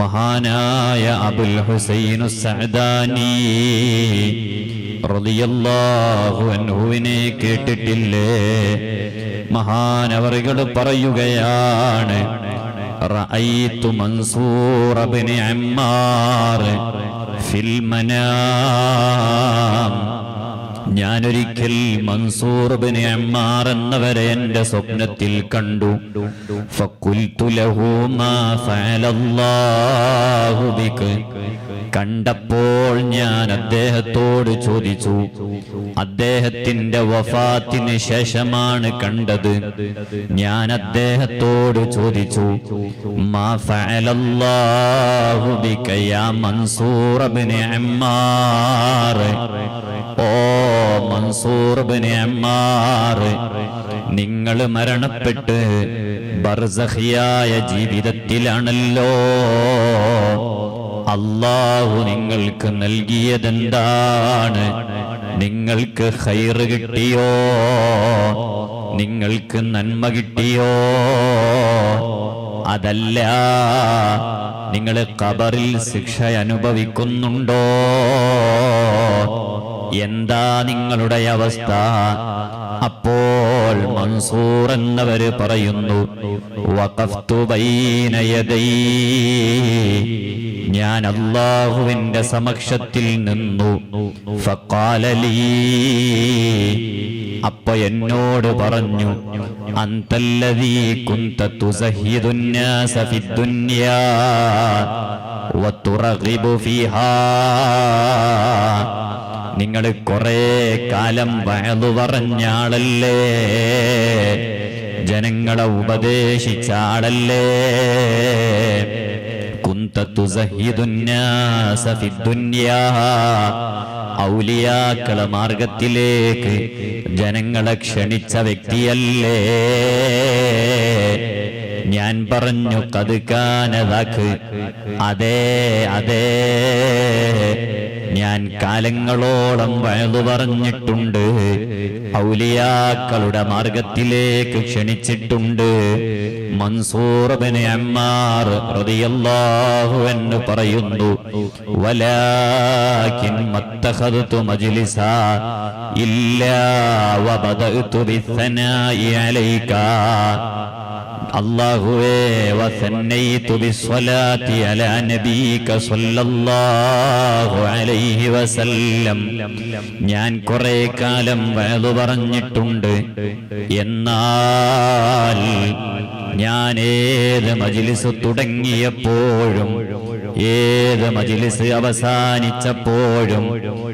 മഹാനായ അബുൽ ഹുസൈനു സഅദാനി റളിയല്ലാഹു അൻഹുവിനെ കേട്ടിട്ടില്ലേ? മഹാനവറുകൾ പറയുകയാണ് റഅയ്തു മൻസൂർ ഇബ്നു അമ്മാർ ഫിൽ മനാം ഞാനൊരിക്കൽ മൻസൂർ ബിന് അമ്മാർ എന്നവരെ എന്റെ സ്വപ്നത്തിൽ കണ്ടു. കണ്ടപ്പോൾ ഞാൻ അദ്ദേഹത്തോട് ചോദിച്ചു അദ്ദേഹത്തിന്റെ വഫാത്തിന് ശേഷമാണ് കണ്ടത്. ഞാൻ അദ്ദേഹത്തോട് ചോദിച്ചു മാ ഫഅലല്ലാഹു ബിക യാ Mansoor Ammar? Mansoor bin Ammar. നിങ്ങൾ മരണപ്പെട്ട് ബർസഹിയായ ജീവിതത്തിലാണല്ലോ. അള്ളാഹു നിങ്ങൾക്ക് നൽകിയതെന്താണ്? നിങ്ങൾക്ക് ഹൈറ് കിട്ടിയോ? നിങ്ങൾക്ക് നന്മ കിട്ടിയോ? അതല്ല നിങ്ങൾ കബറിൽ ശിക്ഷ അനുഭവിക്കുന്നുണ്ടോ? എന്താ നിങ്ങളുടെ അവസ്ഥ? അപ്പോൾ മൻസൂർ എന്നവര് പറയുന്നു ഞാൻ അള്ളാഹുവിന്റെ സമക്ഷത്തിൽ നിന്നു. അപ്പൊ എന്നോട് പറഞ്ഞു അന്തല്ലദീ കുന്ത വതുറഗിബു നിങ്ങൾ കുറെ കാലം വയതു പറഞ്ഞാളല്ലേ? ജനങ്ങളെ ഉപദേശിച്ചാളല്ലേ? ഔലിയാക്കള മാർഗത്തിലേക്ക് ജനങ്ങളെ ക്ഷണിച്ച വ്യക്തിയല്ലേ? ഞാൻ പറഞ്ഞു കതുക്കാനതാക്ക് അതേ അതേ. ഞാൻ കാലങ്ങളോളം വയലു പറഞ്ഞിട്ടുണ്ട്. ഔലിയാക്കളുടെ മാർഗത്തിലേക്ക് ക്ഷണിച്ചിട്ടുണ്ട്. മൻസൂർ അമ്മാർ റളിയല്ലാഹു പറയുന്നു വലാകിൻ മജ്ലിസ അലൈക. അള്ളാഹുവേ വസന്നൈതു ബിസ്സലാത്തി അലാ നബീക സല്ലല്ലാഹു അലൈഹി വസല്ലം. ഞാൻ കുറേ കാലം വയത് പറഞ്ഞിട്ടുണ്ട്. എന്നാൽ ഞാൻ ഏത് മജിലിസ് തുടങ്ങിയപ്പോഴും ഏത് മജിലിസ് അവസാനിച്ചപ്പോഴും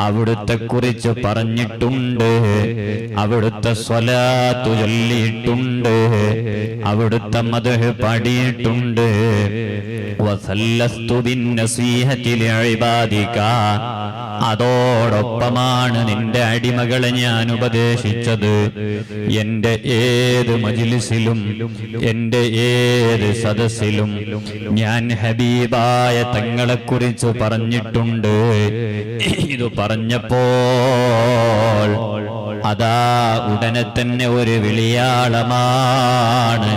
അവിടുത്തെ കുറിച്ച് പറഞ്ഞിട്ടുണ്ട്. അവിടുത്തെ സ്വലാത്തു ചൊല്ലിയിട്ടുണ്ട്. അവിടുത്തെ മധു പാടിയിട്ടുണ്ട്. അതോടൊപ്പമാണ് നിന്റെ അടിമകളെ ഞാൻ ഉപദേശിച്ചത്. എന്റെ ഏത് മജിലിസിലും എന്റെ ഏത് സദസ്സിലും ഞാൻ ഹബീബായ തങ്ങളെ കുറിച്ച് പറഞ്ഞിട്ടുണ്ട്. ഇത് പറഞ്ഞപ്പോൾ അതാ ഉടനെ തന്നെ ഒരു വിളിയാളമാണ്.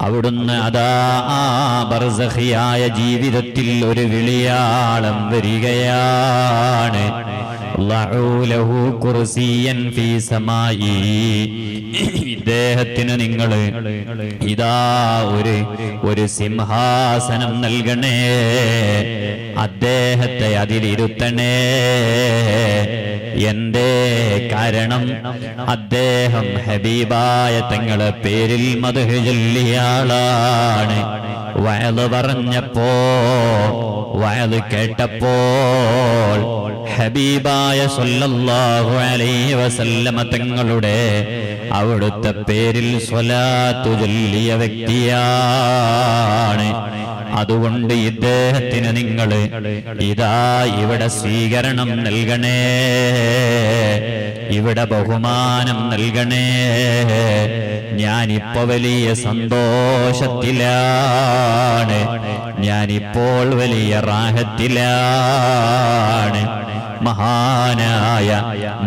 അവിടുന്ന് അതാ ആ ബർസഖിയായ ജീവിതത്തിൽ ഒരു വിളിയാളം വരികയാണ് ഇദ്ദേഹത്തിന് നിങ്ങൾ ഇതാ ഒരു ഒരു സിംഹാസനം നൽകണേ. അദ്ദേഹത്തെ അതിലിരുത്തണേ. എന്തേ കാരണം? അദ്ദേഹം ഹബീബായ തങ്ങളെ പേരിൽ മധു ചൊല്ലിയാളാണ്. വയൽ പറഞ്ഞപ്പോ വയൽ കേട്ടപ്പോൾ ഹബീബായ സല്ലല്ലാഹു അലൈഹി വസല്ലമ തങ്ങളുടെ അവിടുത്തെ പേരിൽ സ്വലാത്തു ചൊല്ലിയ വ്യക്തിയാണ്. അതുകൊണ്ട് ഇദ്ദേഹത്തിന് നിങ്ങൾ ഇതാ ഇവിടെ സ്വീകരണം നൽകണേ. ഇവിടെ ബഹുമാനം നൽകണേ. ഞാനിപ്പോ വലിയ സന്തോഷത്തിലാണ്. ഞാനിപ്പോൾ വലിയ റാഹത്തിലാണ്. മഹാനായ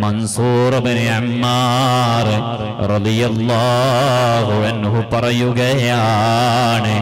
മൻസൂർ അമ്മാർ റളിയല്ലാഹു അൻഹു പറയുകയാണ്